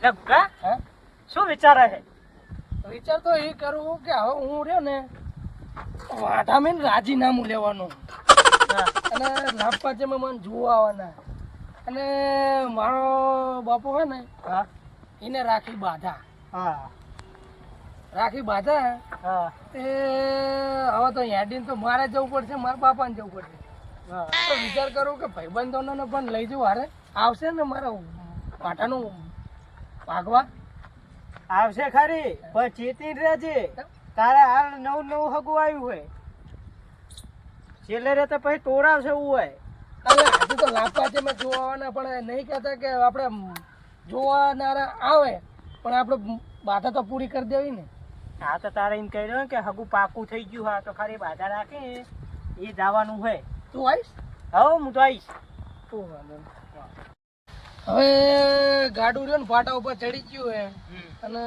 શું વિચારે છે? વિચાર તો એ કરું કે હવે હું રહ્યો ને વાઢામીન રાજીનામું લેવાનું. અને લાભપાચેમાં મને જોવા આવવાના. અને મારો બાપુ હોય ને હા. એને રાખી બાધા. હા. રાખી બાધા હા. તે હવે તો હેડીને તો મારે જવું પડશે મારા બાપાને જવું પડશે. હા. તો વિચાર કરું કે ભાઈબંધોને પણ લઈ જવું હારે આવશે ને મારા પાટાનું ભાગવા? આવશે ખરી પણ ચેતી રહેજે. તારે હાલ નવું નવું હગું આવ્યું હોય. છેલ્લે રે તો પછી તોડાવશે એવું હોય. અરે હજુ તો જોવા જોવાના પણ નહીં કહેતા કે આપણે જોવાનારા આવે. પણ આપણે બાધા તો પૂરી કરી દેવી ને. હા તો તારે એમ કહી દો કે હગું પાકું થઈ ગયું હા તો ખરી બાધા રાખે. એ જવાનું હોય. તું આવીશ? હા હું તો આવીશ. તું વાંધો. હવે ગાડું રહ્યો ને ફાટા ઉપર ચડી ગયું હે અને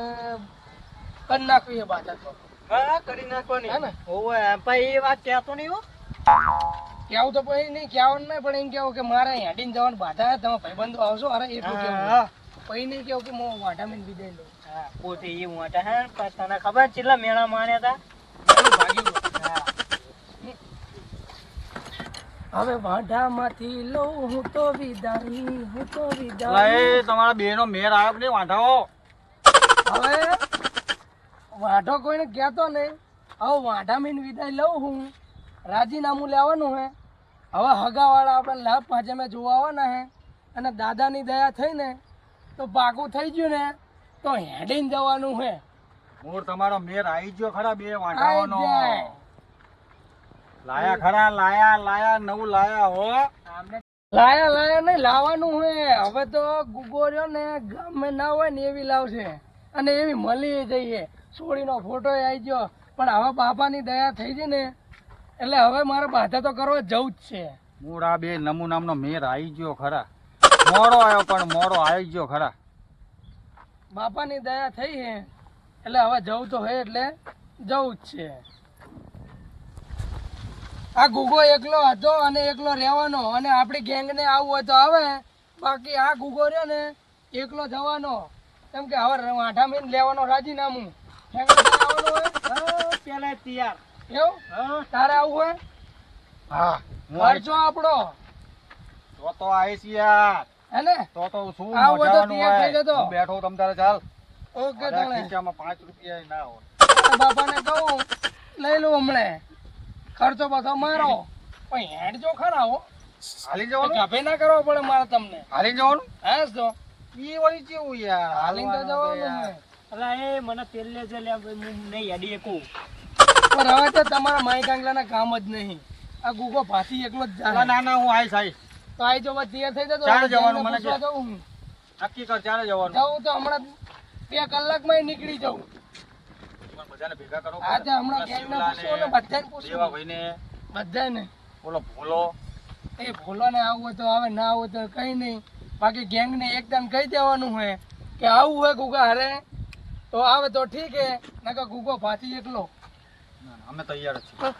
કરી નાખવી એ પાછા તો. હા કરી નાખવાની. હે ને? ઓવે ભાઈ એ વાત કહેતો નહીં હો. કેવું તો પછી નહીં કહેવાનું નહીં પણ એમ કેવું કે મારે હેડીને જવાનું બાધા તમે ભાઈબંધો આવશો અરે એટલું કેવું પછી નહીં કેવું કે હું વાટામીને વિદાય લઉં. હા પોતે એ વાટા હે તને ખબર કેટલા મેળા માણ્યા મારું ભાગ્યું હતા હા હવે વાઢામાંથી લઉં હું તો વિદાય હું તો વિદાય. તમારા બે નો મેર આવ્યો નહીં? વાંઢાઓ હવે વાઢો કોઈને કહેતો નહીં. હવે મીન વિદાય લઉં હું. રાજીનામું લેવાનું હે. હવે હગાવાળા આપણે લાભ પાંચમે જોવા આવવાના હે. અને દાદાની દયા થઈને તો પાકું થઈ ગયું ને તો હેડીને જવાનું હે. મોર તમારો મેર આવી ગયો ખરા બે વાંઢાઓનો. લાયા ખરા લાયા લાયા નવું લાયા હો. લાયા લાયા નહીં લાવવાનું હોય હવે તો ગુગોર્યો ને ગામે ના હોય ને એવી લાવશે અને એવી મળી જઈએ. છોડીનો ફોટો આવી ગયો. પણ હવે બાપાની દયા થઈ ગઈ ને. એટલે હવે મારે બાધા તો કરવા જવું જ છે. મૂળ આ બે નમૂનામનો મેર આવી ગયો ખરા. મોડો આવ્યો પણ મોડો આવી ગયો ખરા. બાપાની દયા થઈ હે. એટલે હવે જવું તો હોય એટલે જવું જ છે. આ ગુગો એકલો હતો અને એકલો રહેવાનો અને આપણી ગેંગને આવું હોય તો આવે. બાકી આ ગુગો રહ્યો ને એકલો જવાનો. કેમ કે હવે વાંઠામીન લેવાનો રાજીનામું. પેલા તૈયાર. એવું? તારે આવું હોય? હા. ખર્ચો આપણો તો તો આવીશ યાર. હે ને? તો તો શું આવું હોય તો મજાનું તૈયાર થઈ હોય બેઠો તમ તારે ચાલ. ઓકે તને ખીચામાં પાંચ રૂપિયા ના હોય. બાપાને કહું લઈ લઉં હમણે. ખર્ચો બધો મારો. પણ હેડ જો ખરા હો. હાલી જવાનું? ગભે ના કરવો પડે મારે તમને. હાલી જવાનું? હા જો. ઈ વળી કેવું યાર? હાલી તો જવાનું. અલા એ મને તેલ લે છે લે હું નહીં હેડી એકું પણ હવે તો તમારા માઈ આંગલાના કામ જ નહીં. આ ગુગો ભાતી એકલો જ જાય ના ના હું આવીશ આવીશ. તો આઈ જવા તૈયાર થઈ જતો ચાલે જવાનું મને કે. જવું. નક્કી કર ચાલે જવાનું. જવું તો હમણાં બે કલાકમાં નીકળી જાઉં. બધાને ભેગા કરો. આજે તો હમણાં ગેંગને પૂછો ને બધાને પૂછો દેવાભાઈને. બધાને. બોલો ભોલો એ ભૂલો ને આવું હોય તો આવે ના આવું હોય તો કઈ નહીં. બાકી ગેંગ ને એકદમ કહી દેવાનું હોય કે આવું હોય ગુગા હારે. તો આવે તો ઠીક હે નકર ગુગો ભાતી એકલો. ના, ના, અમે તૈયાર જ છીએ.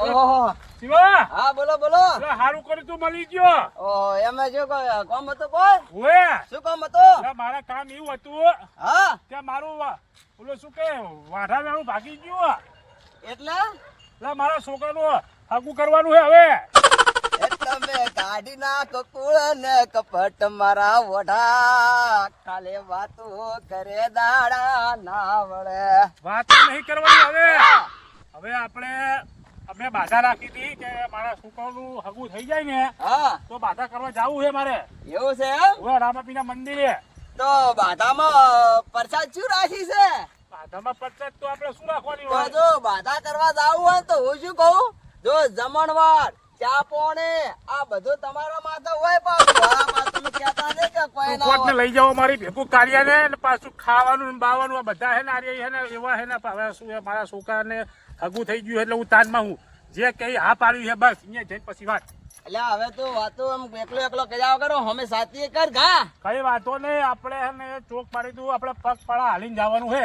ઓહો. શિવા! હા બોલો બોલો. હારું કર્યું તું મળી ગયો. ઓ એમ જો કામ હતું કોઈ? ઓએ. શું કામ હતું? મારા કામ એવું હતું. હા. કે મારું ઓલું શું કે વાઢા વેણું ભાગી ગયું. એટલે? એટલે મારા છોકરાનું હાગું કરવાનું છે હવે. તમે કાઢી નાખો કુળ ને કપટ મારા વઢા. કાલે વાતો કરે દાડા ના વળે. વાત નહીં કરવાની હવે. હવે આપણે અમે બાધા રાખી હતી કે મારા છોકરાનું હગું થઈ જાય ને હા. તો બાધા કરવા જવું છે મારે. એવું છે એમ? રામાપીના મંદિરે. તો બાધામાં પ્રસાદ શું રાખી છે? બાધામાં પ્રસાદ તો આપણે શું રાખવાની હોય? જો બાધા કરવા જાવું હોય તો હું શું કહું? જો જમણવાર ચા પોણે આ બધું તમારા માથે હોય તમે કહેતા નહીં કે કોઈ ના લઈ જાઓ મારી ભેગું કાર્યાને ને પાછું ખાવાનું બાવાનું આ બધા હે ને આર્ય હે ને એવા હે ને મારા છોકરાને હગું થઈ ગયું એટલે હું તાનમાં હું. જે કઈ હા પાડ્યું છે બસ અહીંયા જઈને પછી વાત. એટલે હવે તો વાતો આમ એકલો એકલો કજાવ કરો અમે સાથી કર ગા કઈ વાતો નહીં આપણે હે ચોક પાડી દઉં આપણે પગ પાડા હાલીને જવાનું છે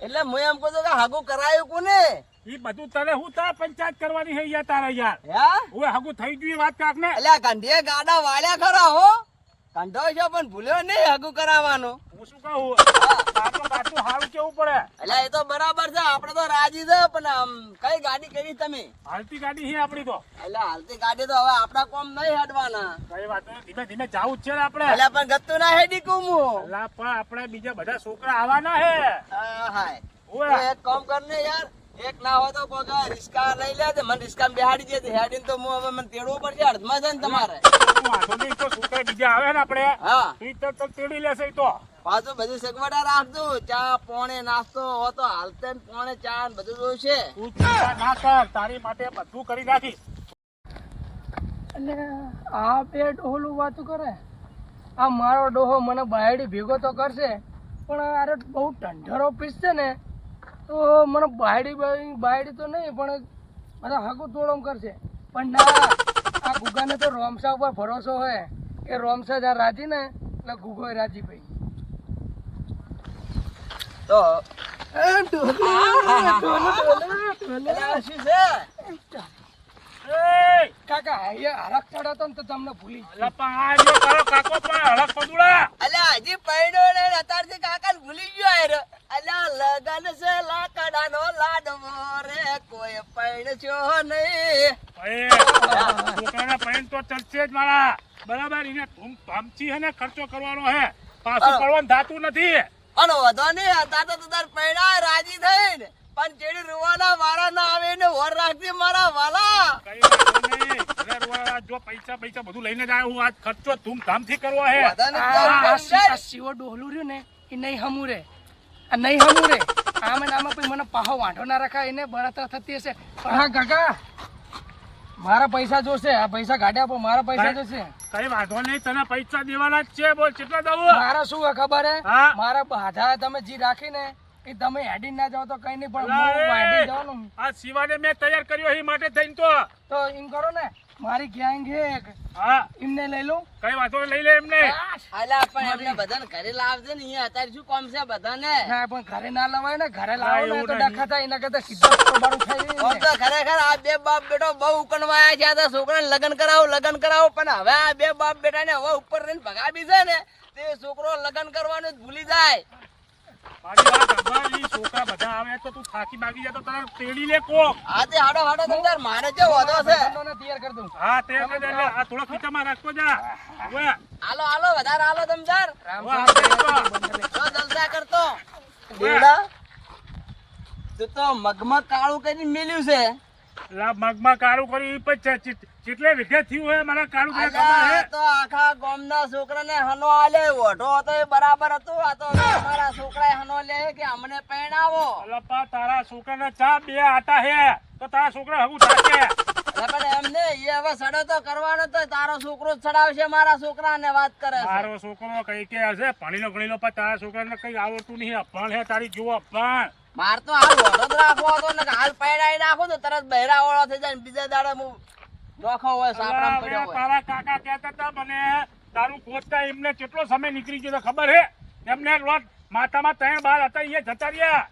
એટલે હું એમ કહું કે હાગું કરાયું કોને? એ બધું તને હું તાર પંચાયત કરવાની છે યાર તારે યાર? હે? હવે હગું થઈ ગયું વાત કાક ને એટલે ગાંધીએ ગાડા વાળ્યા ખરા હો? કંઢો છે પણ ભૂલ્યો નહીં હાગું કરાવવાનો. હું શું કહું? પાછું હાલ કેવું પડે? એટલે એ તો બરાબર છે આપણે તો રાજી છે પણ આમ કઈ ગાડી કરી તમે? હાલતી ગાડી છે આપણી તો. એટલે હાલતી ગાડી તો હવે આપણા કોમ નહીં હેડવાના. કઈ વાત ધીમે ધીમે જવું જ છે ને આપણે. એટલે પણ ગતું ના હેડી કુમુ એટલે પણ આપણે બીજા બધા છોકરા આવવાના હે. હા, હાય. એક કામ કર ને યાર એક ના હોય તો કોઈ રિસ્કા લઈ લે મને રિસ્કા બેહાડી દે હેડીને તો હું હવે મને તેડવું પડશે અડધમાં છે ને તમારે. વાંધો નહીં તો છોકરા બીજા આવે ને આપણે. હા. તો તો તેડી લેશે તો. પાછું બધું સગવડા રાખજો. ચા પોણે નાસ્તો હો તો હાલતે પોણે ચા ને બધું જોઈશે તું ચિંતા ના કર તારી માટે બધું કરી નાખીશ એટલે આ બે ડોહલું વાતું કરે. આ મારો ડોહો મને બાયડી ભેગો તો કરશે પણ અરે બહુ ઠંડરો પીસશે ને તો મને બાયડી બાય- બાયડી તો નહીં પણ બધા હગું તોડમ કરશે. પણ ના આ ગુગાને તો રોમસા ઉપર ભરોસો હોય કે રોમસા જ્યાં રાજી ને એટલે ગુગો રાજી ભાઈ તો! કાકા ને તો તમને ભૂલી કાકો પણ હળક પદુડા અલ્યા હજી પૈડો ને અત્યારથી કાકા ભૂલી ગયો અલ્યા લગન છે લાકડાનો લાડવો. નહીં. છોકરાના પૈણ તો ચલશે જ મારા. બરાબર એને ધૂમ હે ને ખર્ચો કરવાનો હે. પાછું હા. પડવાનું નથી. અને વધો નહીં. હતા તો તાર પૈડા રાજી થઈને પણ ચેડી રૂવાના વાળા ના આવે ને વર રાખતી મારા વાલા. જો પૈસા પૈસા બધું લઈને જ આવ્યો હું. આજ ખર્ચો ધૂમધામથી કરવો હે. સીવો ડોહલું રહ્યું ને એ નહીં હમું રે. નહીં નહીં હમું રે. આમે ને આમાં પછી મને પાહો વાંઢો ના રખાય એને બળતરા થતી હશે. પણ હા કાકા મારા પૈસા જોશે. આ પૈસા કાઢ્યા પણ મારા પૈસા જોશે. કઈ વાંધો નહીં તને પૈસા દેવાના જ છે બોલ કેટલા દઉં? મારા શું ખબર હે. મારા બાધા તમે જી રાખીને એ તમે હેડી ના જાવ તો કઈ નહીં પણ આ શિવાને મેં તૈયાર કર્યો એ માટે થઈને તો. તો એમ કરો ને મારી ગેંગ હે હા. એમને લઈ લો. કઈ વાતો લઈ લે એમને. અલ્યા પણ એમને બધાને ઘરે લાવજે ને અહીંયા અત્યારે શું કામ છે બધાને? ના પણ ઘરે ના લવાય ને ઘરે લાવો ને તો ડખા થાય એના કરતા સીધા કબાડું ખાઈ આમ તો ખરેખર આ બે બાપ બેટો બહુ ઉકળવાયા છે આ તો છોકરાને લગન કરાવો લગ્ન કરાવો પણ હવે આ બે બાપ બેટાને હવે ઉપર રહીને ભગાવી છે ને તે છોકરો લગન કરવાનું જ ભૂલી જાય. છોકરા બધા આવે તો તું થાકી બાકી જાય તને તેડી લે કોક. આ તે હાડો હાડો તમતાર મારે જે વધો છે? બંધોને તૈયાર કરી દઉં. હા તે કરી દે આ થોડો ખીચામાં રાખતો જા. હવે, હાલો હાલો વધારે હાલો તમતાર રામ હવે રામ. આપણે તો જલસા કરતો. બેડા. તું તો મગમાં કાળું કરી મેલ્યું છે. લા મગમાં કાળું કર્યું ઈ પછી ચીટલે વીઘે થયું હે મારા કાળું ખબર અલ્યા, હે? તો આખા ગામના છોકરાને હનો આલે ઓઢો હતો એ બરાબર હતું? આ તો અમારા છોકરાએ હનો લે કે અમને પરણાવો અલપા તારા છોકરાને ચા બે આટા હે તો તારા છોકરા હગું થાકે પણ એમ એ હવે સડો તો કરવાનો તો તારો છોકરો ચડાવશે મારા છોકરાને વાત કરે છોકરો કઈ કે હશે? ભણીલો ગણીલો પણ તારા છોકરાને કઈ આવડતું નહીં અભણ હે તારી જેવો અભણ માર તો હાલ ઓઢો રાખવો હતો ને હાલ પરણાઈ નાખો તો તરત બહેરા વાળો થઈ જાય બીજા દાડે હું નોખો હોય સાપડામાં પડ્યો હોય. તારા કાકા કહેતા હતા મને તારું ગોતતા એમને કેટલો સમય નીકળી ગયો તો ખબર હે? એમને રોજ માથામાં ત્રણ બાર હતા એ જતા રહ્યા.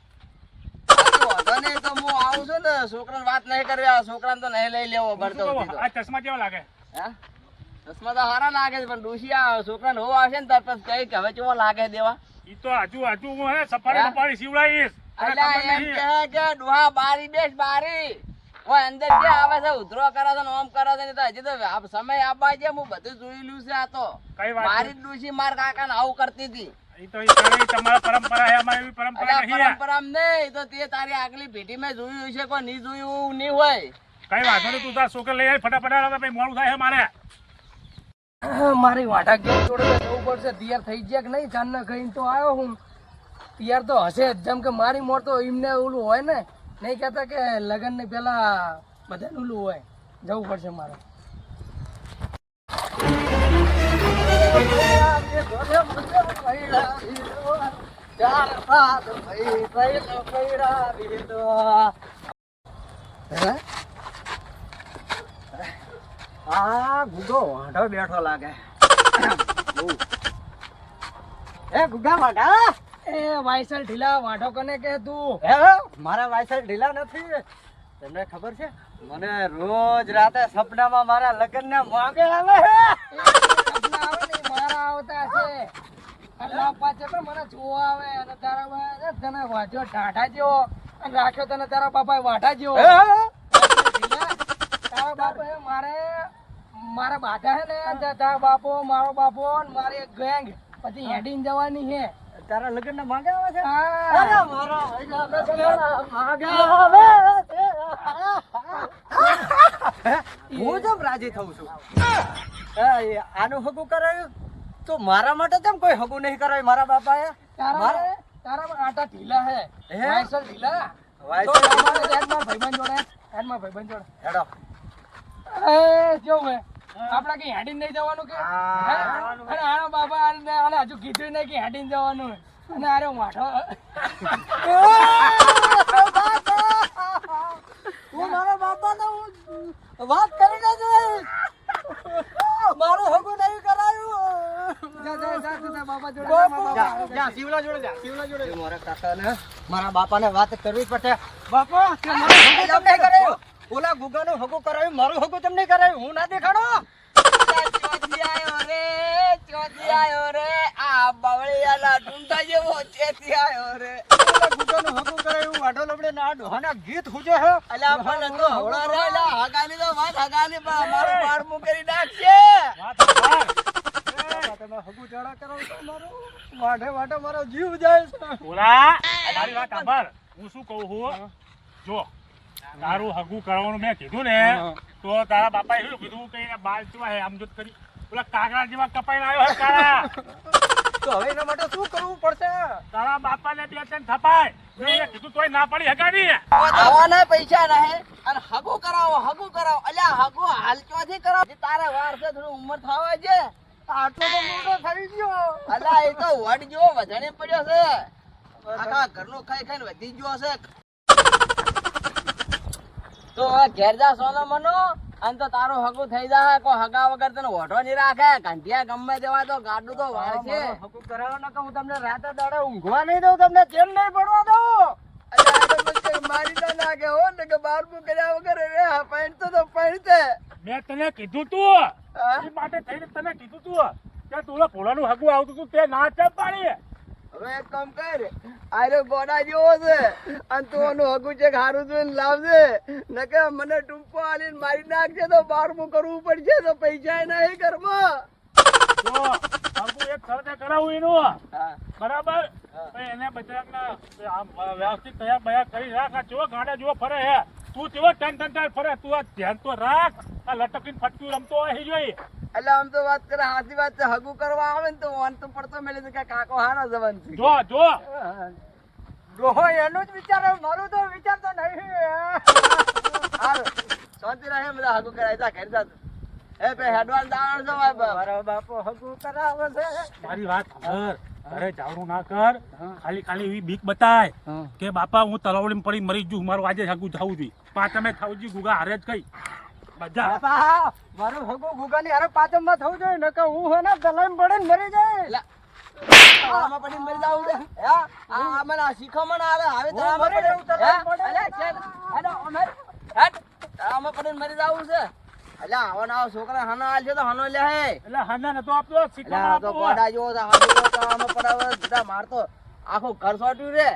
બાકી તો હું આવું છું ને છોકરાને વાત નહીં કરવી છોકરાને તો નહીં લઈ લેવો ભરતો આ ચશ્મા કેવા લાગે? હે? ચશ્મા તો હારા લાગે છે પણ ડોશી છોકરાને હોવ આવશે ને ત્યાર પછી કઈ કે હવે કેવો લાગે દેવા? ઈ તો હજુ હજુ હું હે સફારી હે? સીવડાવીશ. તને એમ કહે કે ડોહા બારી બેસ બારી. ઓય અંદર જે આવે છે? ઉધરો કરે છે ને ઓમ કરે છે ને તો હજી તો સમય આપવા છે હું બધું જોઈ છે આ તો. મારી ડોશી માર કાકાને આવું કરતી હતી. તો તમારા પરંપરા હે અમારી પરંપરા નહીં પરંપરા નહીં તો તે તારી આગલી પેઢી મેં જોયું છે કોઈ નહીં જોયું નહીં હોય. કઈ વાંધો નહીં તું તારા છોકરા લઈ આવી ફટાફટ આવે પછી મોડું થાય છે મારે. મારી વાટા ગેમ જોડે જવું પડશે. તૈયાર થઈ ગયા કે નહીં? ચાંદના ખાઈ તો આવ્યો હું. તૈયાર તો હશે જ. જેમ કે મારી મોર તો એમને ઓલું હોય ને નહીં કહેતા કે લગ્ન ને પેલા બધાને ઓલું હોય. જવું પડશે મારે. આ ગુગો વાંઢો બેઠો લાગે એ ગુગા વાંઢા એ વાયસલ ઢીલા વાઢો કને કે તું હે મારા વાયસલ ઢીલા નથી તમને ખબર છે મને રોજ રાતે સપનામાં મારા લગ્ન ને માંગે આવે મારા આવતા છે. મને જોવા આવે અને તારા તને વાંચ્યો ટાઢા જેવો. અને રાખ્યો તને તારા બાપા વાઢા જેવો. હે? તારા બાપા મારે મારા બાધા હે ને તારા બાપો મારો બાપો મારી એક ગેંગ. પછી હેડીને જવાની છે. તારા લગ્ન ના માગે આવે છે. હા. હું જેમ રાજી થઉં છું. હે, આનું હગું કરાયું? તો મારા માટે કેમ કોઈ હગું નહીં કરાય મારા બાપાએ? તારા તારા આટા ઢીલા હે. વાયસર ઢીલા. વાયસર તો અમારે હેડમાં ભાઈબંધ જોડે હેડમાં ભાઈબંધ જોડે. હેડો. એ જો મે આપડા કઈ હેડીને નહીં જવાનું કે? અને આનો બાપા આને આને હજુ કીધું નહીં કે હેડીને જવાનું. અને આરે માઠો હું મારા બાપાને હું વાત કરીને જઈશ. મારું હગું નહીં કરાયું જા જા જા તું તારા બાપા જોડે જા, મારા બાપા જોડે. જા, શિવલા જોડે જા, શિવલા જોડે. મારા કાકાને, મારા બાપાને વાત કરવી પડે. બાપા તે મારું હગું કરાયું? ઓલા ગુગાનું હગું કરાયું મારું હગું તમને કરાયું. હું ના દેખાડો? આયો રે ચોથી આયો રે આ બવળિયાના ડુંડા જેવો ચેતી આયો રે ઓલા ગુગાનું કરાયું વાઢો લબડે ના ડોહાના ગીત હુજે હે. અલ્યા પણ તો હવળો રે અલ્યા હગાની તો વાત હગાની પણ અમારું બારમું કરી નાખશે. વાત તમે હગુ જાડા કરાવો છો મારું? વાઢે વાઢે મારો જીવ જાય છે. ઓલા મારી વાત સાંભળ. હું શું કહું છું? જો તારું હગુ કરવાનું મેં કીધું ને તો તારા બાપાએ શું કીધું? કે બાલ ચૂવા હે આમ જોત કરી. ઓલા કાગડા જેવા કપાઈને આવ્યો હે કાળા તો હવે એના માટે શું કરવું પડશે? તારા બાપાને બે ત્રણ થપાય. મેં કીધું તોય ના પડી હગાની આવાના પૈસા રહે અને હગુ કરાવો હગુ કરાવો. અલ્યા હગુ હાલ ચોથી કરાવો? તારે વાર છે થોડી ઉંમર થવા છે આટલો તો મોટો થઈ ગયો. અલ્યા એ તો વડ જેવો વધારે પડ્યો છે. આખા ઘરનું ખાઈ ખાઈને વધી ગયો છે. તો ઘેર જા સોનો મનો અને તો તારું હગું થઈ જાય. કોઈ હગા વગર તને ઓઢો નહીં રાખે. કંઠિયા ગમે તેવા તો ગાડું તો વાળ છે. હકુ કરાવો ને કે હું તમને રાતે દાડે ઊંઘવા નહીં દઉં તમને ચેન નહીં પડવા દઉં. મારી તો નાખે હો ને કે બાર કર્યા વગર રે પાણી તો તો પાણી મેં તને કીધું તું. એ માટે થઈને તને કીધું તું કે તું ભોળાનું હગું આવતું તું તે ના ચપ પાડી હવે એક કામ કર આરે ગોડા જેવો છે અને તું એનું હગું છે હારું જોઈને લાવજે. નકે મને ટૂંપો આલીને મારી નાખજે તો બારમું કરવું પડશે તો પૈસા નહીં ઘરમાં. એક સરતે કરાવું એનું. બરાબર? એને બચારાને આમ વ્યવસ્થિત તૈયાર બયા કરી રાખ જો ગાડા જો ફરે હે. તું તેવો ટન ટન ટન ફરે? તું આ ધ્યાન તો રાખ. આ લટકીને ફટક્યું રમતો હોય જોઈ. એટલે આમ તો વાત કરે હાથી વાત છે. હગુ કરવા આવે ને તો વાન તો પડતો મેલે છે કે કાકો હારા જવાન છે. જો જો. ડોહો એનું જ વિચાર મારું તો વિચાર તો નહીં. હાલ. શાંતિ રહે બધા હગુ કરાય. જા ઘર જા. એ પે હેડવાન દાણ જવાય મારો બાપો હગુ કરાવે છે. મારી વાત ખબર ઘરે જાવડું ના કર. ખાલી ખાલી એવી બીક બતાય કે બાપા હું તલાવડી પડી મરી જુ મારું આજે હગું થવું જોઈએ. પાંચ તમે થવું જોઈએ ગુગા હારે જ કઈ. બધા. બાપા મારું હકુ ગુગાની હારે પાચમમાં થવું જોઈએ. નકર હું હે ને દલાઈ પડીને મરી જાય આમાં પડીને મરી જાવું છે. હે? આ આ મને આ આવે હવે તો આમાં જાઉં પડે. અમે-. આમાં પડીને મરી જાવું છે. અલ્યા આવો ને છોકરા હનો આલ છે તો હનો લે હે. એટલે હના નતો આપતો શીખવા આ ગોડા જેવો છે હાથે જેવો છે, આમાં મારતો. આખું ઘર સોટ્યું રે.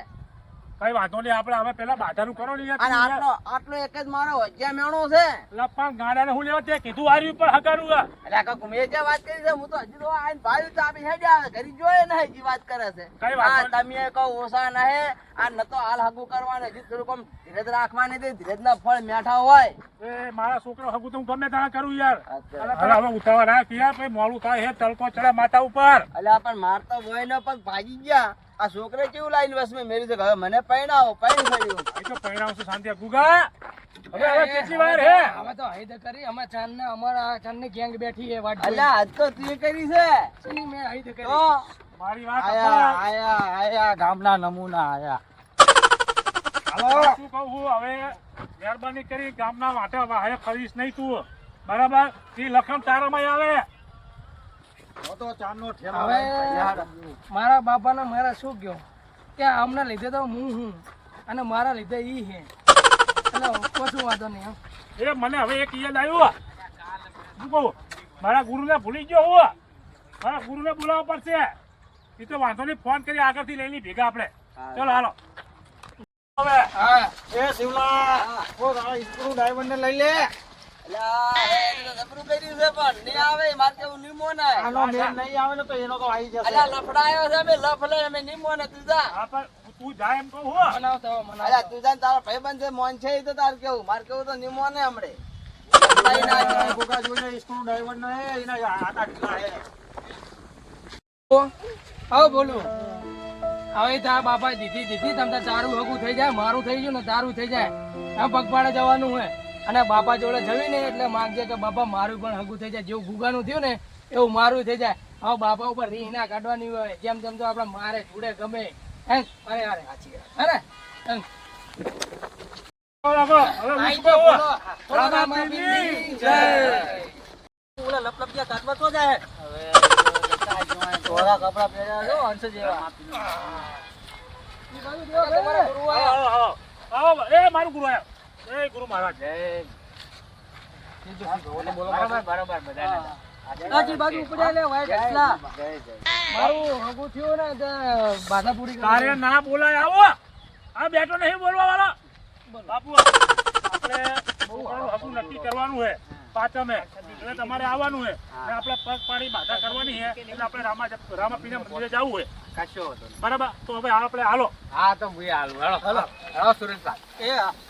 કઈ વાંધો નહીં આપણે હવે પેલા બાધાનું કરો ને અને આટલો આટલો એક જ મારો હજ્યા મેણો છે. લપા ગાડાને હું લેવા તે કીધું આર્યું પણ હકારું આ. આખા કાકુ જે વાત કરી છે હું તો હજી તો આઈને ભાઈ ચાબી હેડી આવે ઘરી જોયે ને હજી વાત કરે છે. કઈ વાત તમે કહો ઓછા નહે આ નતો હાલ હગું કરવાનું હજી થોડુંક આમ ધીરજ રાખવાની દે ધીરજ ના ફળ મેઠા હોય. એ મારા છોકરો હગું તો હું ગમે તારા કરું યાર. હવે ઉતાવળ રાખ યાર મોડું થાય હે તડકો ચડે માથા ઉપર. એટલે પણ મારતો હોય ને પણ ભાગી ગયા. આ છોકરે કેવું લાઈન બસ મેં મેરી હવે મને પૈણાવો પૈણ થયું એ તો પરિણામ છે શાંતિ ગુગા. હવે હવે કેટલી વાર હે? હવે તો હૈદ કરી અમે ચાંદ ને અમારા ચાંદની ગેંગ બેઠી છે વાટ. અલ્યા આજ તો તું કરી છે? શેની મેં હૈદ કરી? મારી વાત આયા આયા આયા ગામના નમૂના આયા. હવે શું કહું હું હવે મહેરબાની કરી ગામના વાટે વાહે ફરીશ નહીં તું. બરાબર? એ લખન તારામાં આવે. તો તો હવે મારા બાપાને મારા શું કહો કે આમના લીધે તો હું હું અને મારા લીધે ઈ હે. એટલે કશું વાંધો નહીં એમ એ મને હવે એક યાદ આવ્યું શું કહું? મારા ગુરુને ભૂલી ગયો હું મારા ગુરુને બોલાવવા પડશે. એ તો વાંધો નહીં ફોન કરી આગળથી લઈ લઈ ભેગા આપણે. ચલો હાલો. હવે હા એ શિવલા ઓ ને લઈ લે. અલ્યા, એ તો જબરું કર્યું છે પણ નહીં આવે મારે કેવું નિમો ને આનો મેળ નહીં આવે ને તો એનો તો આવી જશે. અલ્યા લફડાયો છે અમે લફડે અમે નિમો ને તું જા હા, પણ તું જાય એમ કહું હું. મનાવતો હો, મનાવતો. અલ્યા તું જા ને તારો ભાઈબંધ છે મોન છે એ તો તાર કેવું? મારે કેવું તો નિમો ને હમણે. લફડાઈ ના જાય. ગોગા જોઈને સ્ક્રૂ ડ્રાઈવર ને એના આટા ઢીલા હે. આવો બોલું. હવે તારા બાપા દીધી દીધી તમને તાર હગું થઈ જાય મારું થઈ ગયું ને તારું થઈ જાય. આ પગપાળે જવાનું હોય અને બાપા જોડે જવીને એટલે માગજે કે બાપા મારું પણ હગું થઈ જાય. જેવું ગુગાનું થયું ને એવું મારું થઈ જાય. હવે બાપા ઉપર રીહ ના કાઢવાની હોય. જેમ તેમ તો આપણે મારે જોડે ગમે. હે? અરે અરે સાચી અરે હે. કપડા પહેર્યા જેવા. તમારા ગુરુ એ મારું ગુરુ આવ્યો એ ગુરુ મહારાજ. બરાબર બરાબર બધા આજી બાજુ ઉપડ્યા લે વાઈટ એટલા. મારું હગું થયું ને બાધા પૂરી તારે ના બોલાય આવો. આ બેઠો નહીં બોલવા વાળો બાપુ આપણે છોકરાનું નક્કી કરવાનું છે પાંચમે એટલે તમારે આવવાનું છે. અને આપણે પગ પાડી બાધા કરવાની છે એટલે આપણે રામા રામાપીના મંદિરે જવું છે. કશો બરાબર? તો હવે આપણે હાલો. હા તો હું હાલ. Hello hello. હેલો સુરેશભાઈ એ